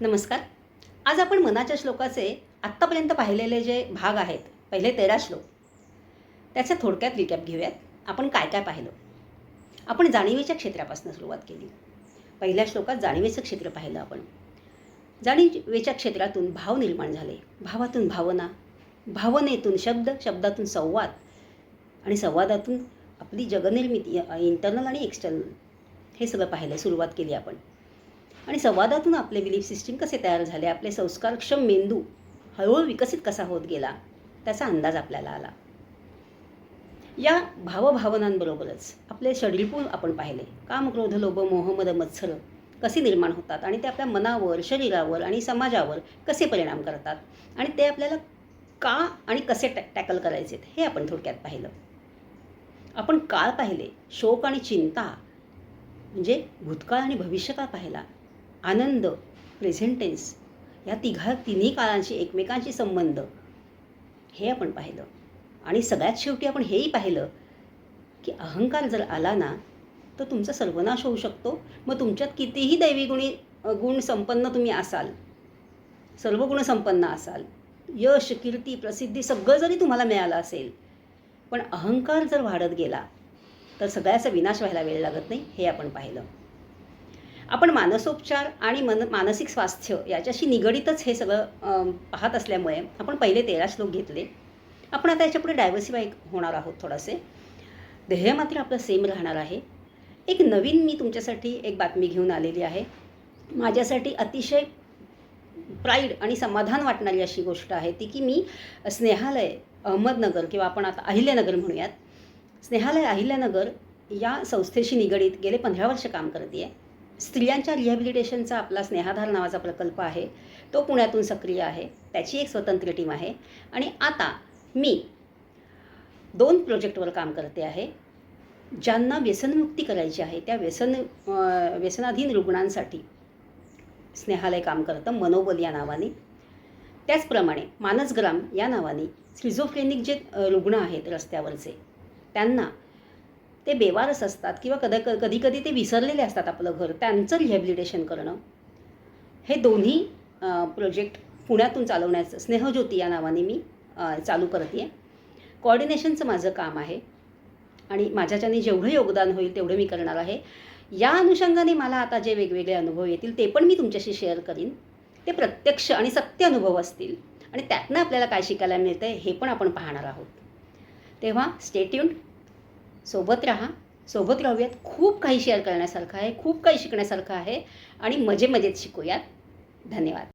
नमस्कार. आज आपण मनाच्या श्लोकाचे आत्तापर्यंत पाहिलेले जे भाग आहेत पहिले तेरा श्लोक. त्याचा थोडक्यात रिकॅप घेऊयात. आपण काय काय पाहिलं? आपण जाणीवेच्या क्षेत्रापासून सुरुवात केली. पहिल्या श्लोकात जाणीवेचं क्षेत्र पाहिलं आपण. जाणीवेच्या क्षेत्रातून भाव निर्माण झाले. भावातून भावना भावनेतून शब्द शब्दातून संवाद आणि संवादातून आपली जगनिर्मिती इंटरनल आणि एक्सटर्नल हे सगळं पाहिलं सुरुवात केली आपण. आणि संवादातून आपले बिलीफ सिस्टीम कसे तयार झाले आपले संस्कारक्षम मेंदू हळूहळू विकसित कसा होत गेला त्याचा अंदाज आपल्याला आला. या भावभावनांबरोबरच आपले षडरिपू आपण पाहिले. काम क्रोध लोभ मोहमद मत्सर कसे निर्माण होतात आणि ते आपल्या मनावर शरीरावर आणि समाजावर कसे परिणाम करतात आणि ते आपल्याला का आणि कसे टॅ टॅकल करायचे हे आपण थोडक्यात पाहिलं. आपण काळ पाहिले शोक आणि चिंता म्हणजे भूतकाळ आणि भविष्यकाळ पाहिला. आनंद प्रेझेंटेन्स या तिघा तिन्ही काळांशी एकमेकांशी संबंध. हे आपण पाहिलं. आणि सगळ्यात शेवटी आपण हेही पाहिलं की अहंकार जर आला ना तर तुमचा सर्वनाश होऊ शकतो. मग तुमच्यात कितीही दैवी गुणी गुण संपन्न तुम्ही असाल सर्व गुणसंपन्न असाल यश कीर्ती प्रसिद्धी सगळं जरी तुम्हाला मिळालं असेल पण अहंकार जर वाढत गेला तर सगळ्याचा विनाश व्हायला वेळ लागत नाही हे आपण पाहिलं. आपण मानसोपचार आणि मन मानसिक स्वास्थ्य याच्याशी निगडीतच हे सगळं पाहत असल्यामुळे आपण पहिले तेरा श्लोक घेतले. आपण आता याच्यापुढे डायव्हर्सिफाय होणार आहोत थोडासे. ध्येय मात्र आपलं सेम राहणार आहे. एक नवीन मी तुमच्यासाठी एक बातमी घेऊन आलेली आहे. माझ्यासाठी अतिशय प्राईड आणि समाधान वाटणारी अशी गोष्ट आहे ती की मी स्नेहालय अहमदनगर किंवा आपण आता अहिल्यानगर म्हणूयात. स्नेहालय अहिल्यानगर या संस्थेशी निगडीत गेले पंधरा वर्ष काम करते आहे स्त्रियांच्या रिहॅबिलिटेशनचा आपला स्नेहाधार नावाचा प्रकल्प आहे. तो पुण्यातून सक्रिय आहे. त्याची एक स्वतंत्र टीम आहे. आणि आता मी दोन प्रोजेक्टवर काम करते आहे. ज्यांना व्यसनमुक्ती करायची आहे त्या व्यसन व्यसनाधीन रुग्णांसाठी स्नेहालय काम करतं मनोबल या नावाने. त्याचप्रमाणे मानसग्राम या नावाने स्किझोफ्रेनिक जे रुग्ण आहेत रस्त्यावरचे त्यांना ते बेवारस असतात किंवा कदा कधी कधी ते विसरलेले असतात आपलं घर. त्यांचं रिहॅबिलिटेशन करणं. हे दोन्ही प्रोजेक्ट पुण्यातून चालवण्याचं स्नेहज्योती या नावाने मी चालू करते आहे कॉर्डिनेशनचं माझं काम आहे. आणि माझ्याच्याने जेवढं योगदान होईल तेवढं मी करणार आहे. या अनुषंगाने मला आता जे वेगवेगळे अनुभव येतील ते पण मी तुमच्याशी शेअर करीन. ते प्रत्यक्ष आणि सत्य अनुभव असतील. आणि त्यातनं आपल्याला काय शिकायला मिळतं आहे हे पण आपण पाहणार आहोत. तेव्हा स्टेट्यून सोबत राहा सोबत राहूयात खूप काही शेअर करण्यासारखं आहे खूप काही शिकण्यासारखं आहे आणि मजेमजेत शिकूयात. धन्यवाद.